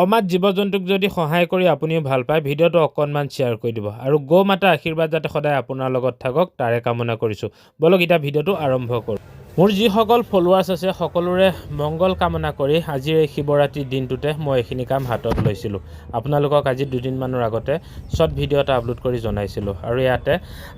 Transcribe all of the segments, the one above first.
অমাত জীৱ জন্তুক যদি সহায় কৰি আপুনিও ভাল পায় ভিডিঅ'টো অকণমান শ্বেয়াৰ কৰি দিব। আৰু গৌ মাতা আশীৰ্বাদ যাতে সদায় আপোনাৰ লগত থাকক তাৰে কামনা কৰিছোঁ। ব'লক এতিয়া ভিডিঅ'টো আৰম্ভ কৰোঁ। মোৰ যিসকল ফলোৱাৰ্ছ আছে সকলোৰে মংগল কামনা কৰি আজিৰ এই শিৱৰাত্ৰিৰ দিনটোতে মই এইখিনি কাম হাতত লৈছিলোঁ। আপোনালোকক আজি দুদিনমানৰ আগতে শ্বৰ্ট ভিডিঅ' এটা আপলোড কৰি জনাইছিলোঁ। আৰু ইয়াতে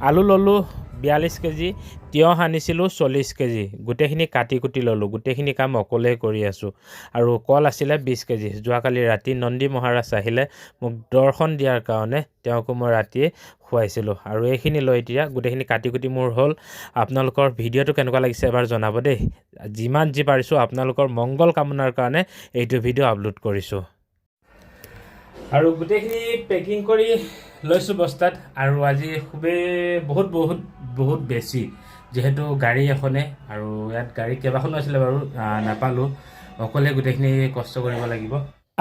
আলু ল'লোঁ বিয়াল্লিছ কেজি তিয়ঁহ আনিছিলোঁ চল্লিছ কেজি। গোটেইখিনি কাটি কুটি ল'লোঁ গোটেইখিনি কাম অকলেই কৰি আছোঁ। আৰু কল আছিলে বিছ কেজি। যোৱাকালি ৰাতি নন্দী মহাৰাজ আহিলে মোক দৰ্শন দিয়াৰ কাৰণে তেওঁকো মই ৰাতিয়ে খুৱাইছিলোঁ। আৰু এইখিনি লৈ এতিয়া গোটেইখিনি কাটি কুটি মোৰ হ'ল। আপোনালোকৰ ভিডিঅ'টো কেনেকুৱা লাগিছে এবাৰ জনাব দেই। যিমান যি পাৰিছোঁ আপোনালোকৰ মংগল কামনাৰ কাৰণে এইটো ভিডিঅ' আপলোড কৰিছোঁ। আৰু গোটেইখিনি পেকিং কৰি লৈছোঁ বস্তাত আৰু আজি খুবেই বহুত বহুত বহুত বেছি। যিহেতু গাড়ী এখনে আৰু ইয়াত গাড়ী কেইবাখনো আছিলে বাৰু নাপালোঁ। অকলে গোটেইখিনি কষ্ট কৰিব লাগিব।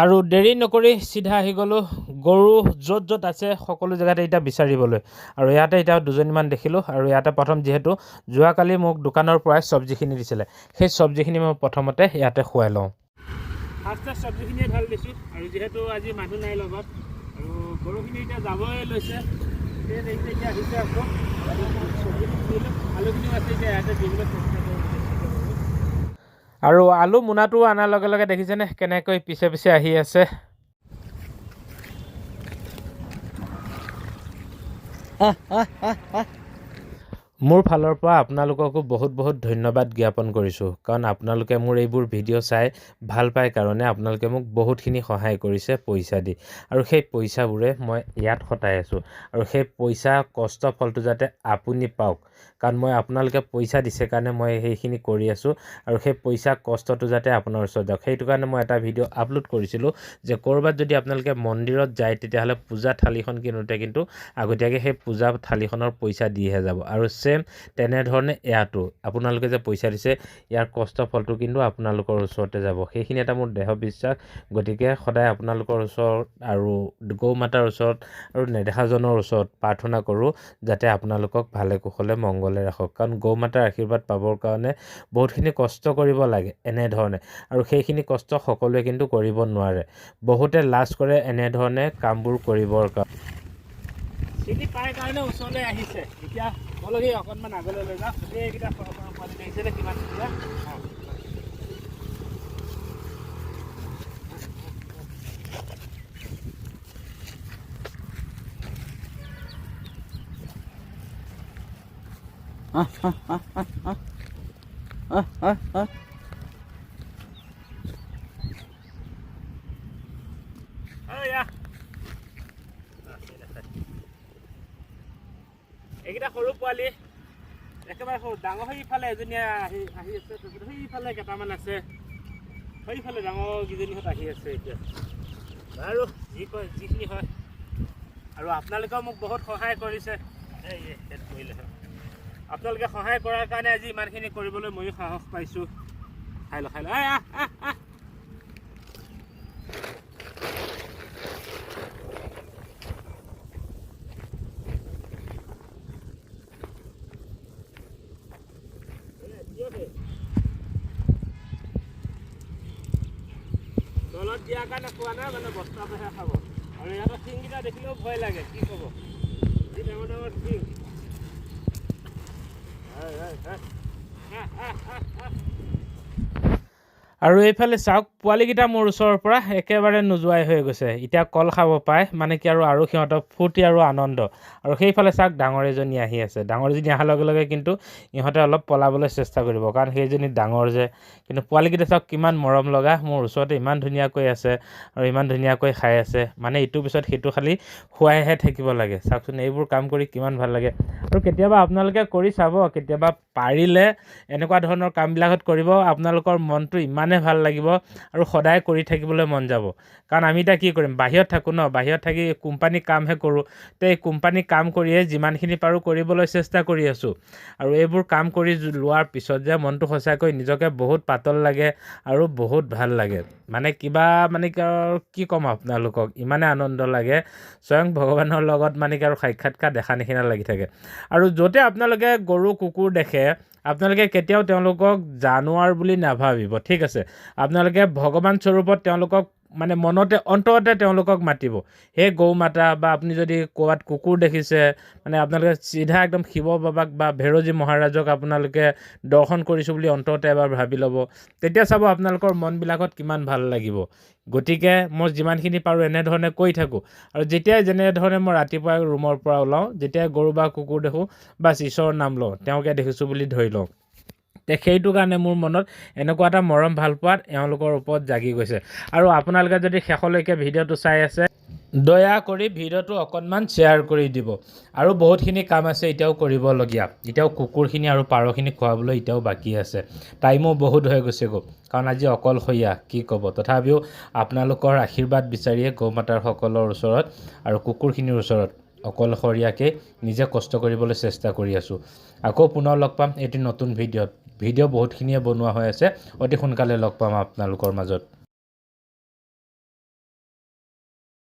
আৰু দেৰি নকৰি চিধা আহি গ'লোঁ। গৰু য'ত য'ত আছে সকলো জেগাতে এতিয়া বিচাৰিবলৈ। আৰু ইয়াতে এতিয়া দুজনীমান দেখিলোঁ। আৰু ইয়াতে প্ৰথম যিহেতু যোৱাকালি মোক দোকানৰ পৰাই চব্জিখিনি দিছিলে। সেই চব্জিখিনি মই প্ৰথমতে ইয়াতে খুৱাই লওঁ। ফাৰ্ষ্টে চব্জিখিনিয়ে ভালো দিছোঁ আৰু যিহেতু আজি মানুহ নাই লগত আৰু গৰুখিনি এতিয়া যাবই লৈছে। সেই দেখিছে এতিয়া আহিছে আকৌ। আৰু চব্জিখিনি দিলোঁ আলুখিনিও আছে এতিয়া ইয়াতে দিবলৈ চেষ্টা কৰোঁ আৰু আলু মোনাটো অনাৰ লগে লগে দেখিছেনে কেনেকৈ পিছে পিছে আহি আছে। মোৰ ফালৰ পৰা আপোনালোককো বহুত বহুত ধন্যবাদ জ্ঞাপন কৰিছোঁ। কাৰণ আপোনালোকে মোৰ এইবোৰ ভিডিঅ' চাই ভাল পায় কাৰণে আপোনালোকে মোক বহুতখিনি সহায় কৰিছে পইচা দি। আৰু সেই পইচাবোৰে মই ইয়াত খটাই আছোঁ। আৰু সেই পইচা কষ্ট ফলটো যাতে আপুনি পাওক। কাৰণ মই আপোনালোকে পইচা দিছে কাৰণে মই সেইখিনি কৰি আছোঁ। আৰু সেই পইচা কষ্টটো যাতে আপোনাৰ ওচৰত যাওক। সেইটো কাৰণে মই এটা ভিডিঅ' আপলোড কৰিছিলোঁ যে ক'ৰবাত যদি আপোনালোকে মন্দিৰত যায় তেতিয়াহ'লে পূজা থালিখন কিনোতে কিন্তু আগতীয়াকৈ সেই পূজা থালিখনৰ পইচা দিহে যাব। আৰু ছেম তেনেধৰণে ইয়াতো আপোনালোকে যে পইচা দিছে ইয়াৰ কষ্ট ফলটো কিন্তু আপোনালোকৰ ওচৰতে যাব। সেইখিনি এটা মোৰ দেহ বিশ্বাস। গতিকে সদায় আপোনালোকৰ ওচৰত আৰু গৌ মাতাৰ ওচৰত আৰু নেদেখাজনৰ ওচৰত প্ৰাৰ্থনা কৰোঁ যাতে আপোনালোকক ভালে কুশলে মংগলে ৰাখক। কাৰণ গৌ মাতাৰ আশীৰ্বাদ পাবৰ কাৰণে বহুতখিনি কষ্ট কৰিব লাগে এনেধৰণে। আৰু সেইখিনি কষ্ট সকলোৱে কিন্তু কৰিব নোৱাৰে। বহুতে লাজ কৰে এনেধৰণে কামবোৰ কৰিবৰ কাৰণে চিনি পাই কাৰণে ওচৰলৈ আহিছে। এতিয়া বলগি অকণমান আগলৈ লৈ যাওঁ গোটেইকেইটা সৰু সৰু পোৱালি দেখিছেনে কিমান ধুনীয়া অঁ। অয়া এইকেইটা সৰু পোৱালি একেবাৰে সৰু ডাঙৰ সেইফালে এজনী আহি আহি আছে সেইফালে কেইটামান আছে। সেইফালে ডাঙৰ কেইজনীহঁত আহি আছে এতিয়া। বাৰু যি কয় যিখিনি হয়। আৰু আপোনালোকেও মোক বহুত সহায় কৰিছে। কৰিলে। আপোনালোকে সহায় কৰাৰ কাৰণে আজি ইমানখিনি কৰিবলৈ ময়ো সাহস পাইছোঁ। খাই ল খাই ল তলত দিয়াৰ কাৰণে খোৱা নাই মানে বস্তাটোহে খাব। আৰু ইহঁতৰ শিংকেইটা দেখিলেও ভয় লাগে কি ক'ব? যি ডাঙৰ ডাঙৰ শিং। হয়, হয়, হয়। আৰু এইফালে চাওক পোৱালিকেইটা মোৰ ওচৰৰ পৰা একেবাৰে নোযোৱাই হৈ গৈছে। এতিয়া কল খাব পায় মানে কি আৰু আৰু সিহঁতৰ ফূৰ্তি আৰু আনন্দ। আৰু সেইফালে চাওক ডাঙৰ এজনী আহি আছে। ডাঙৰ এজনী অহাৰ লগে লগে কিন্তু ইহঁতে অলপ পলাবলৈ চেষ্টা কৰিব কাৰণ সেইজনী ডাঙৰ যে। কিন্তু পোৱালিকেইটা চাওক কিমান মৰম লগা মোৰ ওচৰতে ইমান ধুনীয়াকৈ আছে আৰু ইমান ধুনীয়াকৈ খাই আছে। মানে ইটোৰ পিছত সিটো খালি খুৱাইহে থাকিব লাগে। চাওকচোন এইবোৰ কাম কৰি কিমান ভাল লাগে। আৰু কেতিয়াবা আপোনালোকে কৰি চাব কেতিয়াবা পাৰিলে এনেকুৱা ধৰণৰ কামবিলাকত কৰিব। আপোনালোকৰ মনটো ইমানেই ভাল লাগিব আৰু সদায় কৰি থাকিবলৈ মন যাব। কাৰণ আমি এতিয়া কি কৰিম? বাহিৰত থাকোঁ ন? বাহিৰত থাকি কোম্পানী কামহে কৰোঁ। তো এই কোম্পানী কাম কৰিয়ে যিমানখিনি পাৰোঁ কৰিবলৈ চেষ্টা কৰি আছোঁ। আৰু এইবোৰ কাম কৰি লোৱাৰ পিছত যে মনটো সঁচাকৈ নিজকে বহুত পাতল লাগে আৰু বহুত ভাল লাগে। মানে কিবা মানে কি আৰু কি ক'ম আপোনালোকক? ইমানে আনন্দ লাগে। স্বয়ং ভগৱানৰ লগত মানে কি আৰু সাক্ষাৎকাৰ দেখা নিচিনা লাগি থাকে। আৰু য'তে আপোনালোকে গৰু কুকুৰ দেখে আপোনালোকে কেতিয়াও তেওঁলোকক জানোৱাৰ বুলি নাভাবিব ঠিক আছে? আপোনালোকে ভগৱান স্বৰূপত তেওঁলোকক মানে মনতে অন্তৰতে তেওঁলোকক মাতিব। সেই গৌ মাতা বা আপুনি যদি ক'ৰবাত কুকুৰ দেখিছে মানে আপোনালোকে চিধা একদম শিৱ বাবাক বা ভেৰজী মহাৰাজক আপোনালোকে দৰ্শন কৰিছোঁ বুলি অন্তৰতে এবাৰ ভাবি ল'ব তেতিয়া চাব আপোনালোকৰ মনবিলাকত কিমান ভাল লাগিব। গতিকে মই যিমানখিনি পাৰোঁ এনেধৰণে কৰি থাকোঁ। আৰু যেতিয়াই যেনেধৰণে মই ৰাতিপুৱা ৰুমৰ পৰা ওলাওঁ যেতিয়াই গৰু বা কুকুৰ দেখোঁ বাছ ঈশ্বৰৰ নাম লওঁ তেওঁকে দেখিছোঁ বুলি ধৰি লওঁ। তে সেইটো কাৰণে মোৰ মনত এনেকুৱা এটা মৰম ভাল পোৱাত এওঁলোকৰ ওপৰত জাগি গৈছে। আৰু আপোনালোকে যদি শেষলৈকে ভিডিঅ'টো চাই আছে দয়া কৰি ভিডিঅ'টো অকণমান শ্বেয়াৰ কৰি দিব। আৰু বহুতখিনি কাম আছে এতিয়াও কৰিবলগীয়া। এতিয়াও কুকুৰখিনি আৰু পাৰখিনি খোৱাবলৈ এতিয়াও বাকী আছে। টাইমো বহুত হৈ গৈছে গৈ। কাৰণ আজি অকলশৰীয়া কি ক'ব? তথাপিও আপোনালোকৰ আশীৰ্বাদ বিচাৰিয়ে গৌ মাতাৰ সকলৰ ওচৰত আৰু কুকুৰখিনিৰ ওচৰত অকলশৰীয়াকৈ নিজে কষ্ট কৰিবলৈ চেষ্টা কৰি আছোঁ। আকৌ পুনৰ লগ পাম এটি নতুন ভিডিঅ'ত। ভিডিঅ' বহুতখিনিয়ে বনোৱা হৈ আছে। অতি সোনকালে লগ পাম আপোনালোকৰ মাজত।